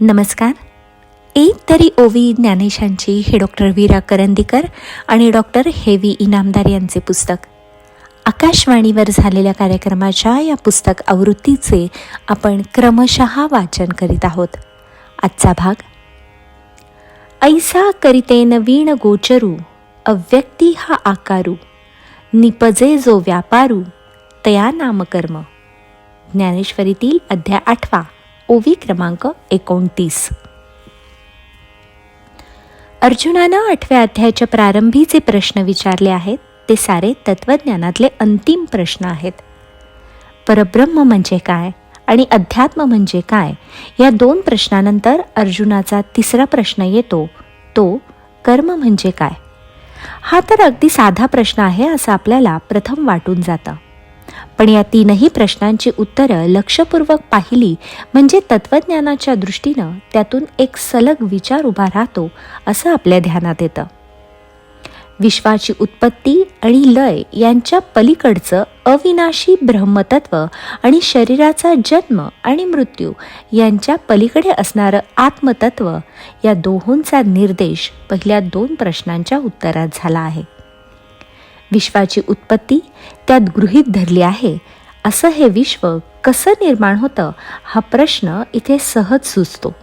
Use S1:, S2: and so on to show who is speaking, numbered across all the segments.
S1: नमस्कार. एक तरी ओवी ज्ञानेशांची हे डॉक्टर वीरा करंदीकर आणि डॉक्टर हेवी इनामदार यांचे पुस्तक. आकाशवाणीवर झालेल्या कार्यक्रमाच्या या पुस्तक आवृत्तीचे आपण क्रमशः वाचन करीत आहोत. आजचा भाग ऐसा करिते नवीन गोचरू अव्यक्ती हा आकारू निपजे जो व्यापारू तया नामकर्म. ज्ञानेश्वरीतील अध्याय आठवा. ओवी क्रमांक एकोणतीस. अर्जुनानं आठव्या अध्यायाच्या प्रारंभीचे प्रश्न विचारले आहेत. ते सारे तत्वज्ञानातले अंतिम प्रश्न आहेत. परब्रह्म म्हणजे काय आणि अध्यात्म म्हणजे काय? या दोन प्रश्नानंतर अर्जुनाचा तिसरा प्रश्न येतो. तो कर्म म्हणजे काय? हा तर अगदी साधा प्रश्न आहे असं आपल्याला प्रथम वाटून जातं. पण या तीनही प्रश्नांची उत्तरं लक्षपूर्वक पाहिली म्हणजे तत्वज्ञानाच्या दृष्टीनं त्यातून एक सलग विचार उभा राहतो असं आपल्या ध्यानात येतं. विश्वाची उत्पत्ती आणि लय यांच्या पलीकडचं अविनाशी ब्रह्मतत्व आणि शरीराचा जन्म आणि मृत्यू यांच्या पलीकडे असणारं आत्मतत्व या दोहोंचा निर्देश पहिल्या दोन प्रश्नांच्या उत्तरात झाला आहे. विश्वाची उत्पत्ती त्यात गृहीत धरली आहे. असं हे विश्व कसं निर्माण होतं हा प्रश्न इथे सहज सुचतो.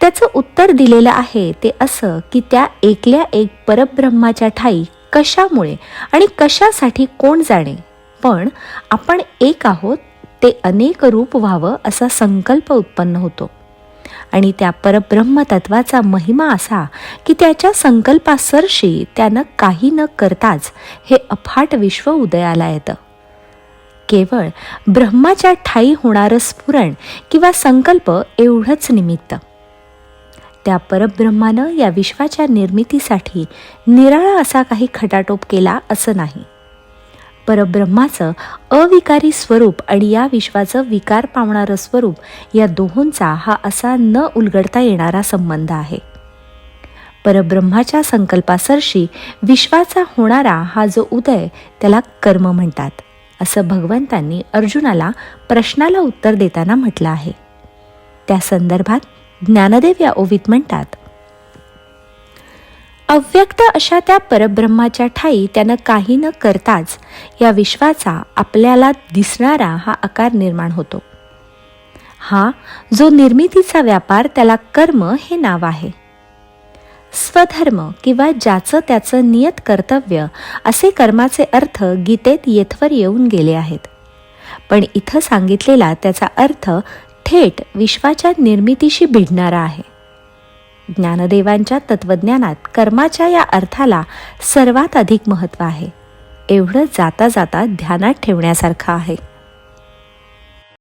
S1: त्याचं उत्तर दिलेलं आहे ते असं की त्या एकल्या एक परब्रह्माच्या ठाई कशामुळे आणि कशासाठी कोण जाणे. पण आपण एक आहोत ते अनेक रूप व्हावं असा संकल्प उत्पन्न होतो. आणि त्या परब्रह्म तत्वाचा महिमा असा की त्याच्या संकल्पासरशी त्यानं काही न करताच हे अफाट विश्व उदयाला येतं. केवळ ब्रह्माच्या ठाई होणारं स्फुरण किंवा संकल्प एवढंच निमित्त. त्या परब्रह्मानं या विश्वाच्या निर्मितीसाठी निराळा असा काही खटाटोप केला असं नाही. परब्रह्माचं अविकारी स्वरूप आणि या विश्वाचं विकार पावणारं स्वरूप या दोहोंचा हा असा न उलगडता येणारा संबंध आहे. परब्रह्माच्या संकल्पासरशी विश्वाचा होणारा हा जो उदय त्याला कर्म म्हणतात असं भगवंतांनी अर्जुनाला प्रश्नाला उत्तर देताना म्हटलं आहे. त्या संदर्भात ज्ञानदेव या ओवीत म्हणतात अव्यक्त अशा त्या परब्रह्माच्या ठाई त्यानं काही न करताच या विश्वाचा आपल्याला दिसणारा हा आकार निर्माण होतो. हा जो निर्मितीचा व्यापार त्याला कर्म हे नाव आहे. स्वधर्म किंवा ज्याचं त्याचं नियत कर्तव्य असे कर्माचे अर्थ गीतेत येथवर येऊन गेले आहेत. पण इथं सांगितलेला त्याचा अर्थ थेट विश्वाच्या निर्मितीशी भिडणारा आहे. ज्ञानदेवांच्या तत्वज्ञानात कर्माच्या या अर्थाला सर्वात अधिक महत्त्व आहे. एवढं जाता जाता ध्यानात ठेवण्यासारखं आहे.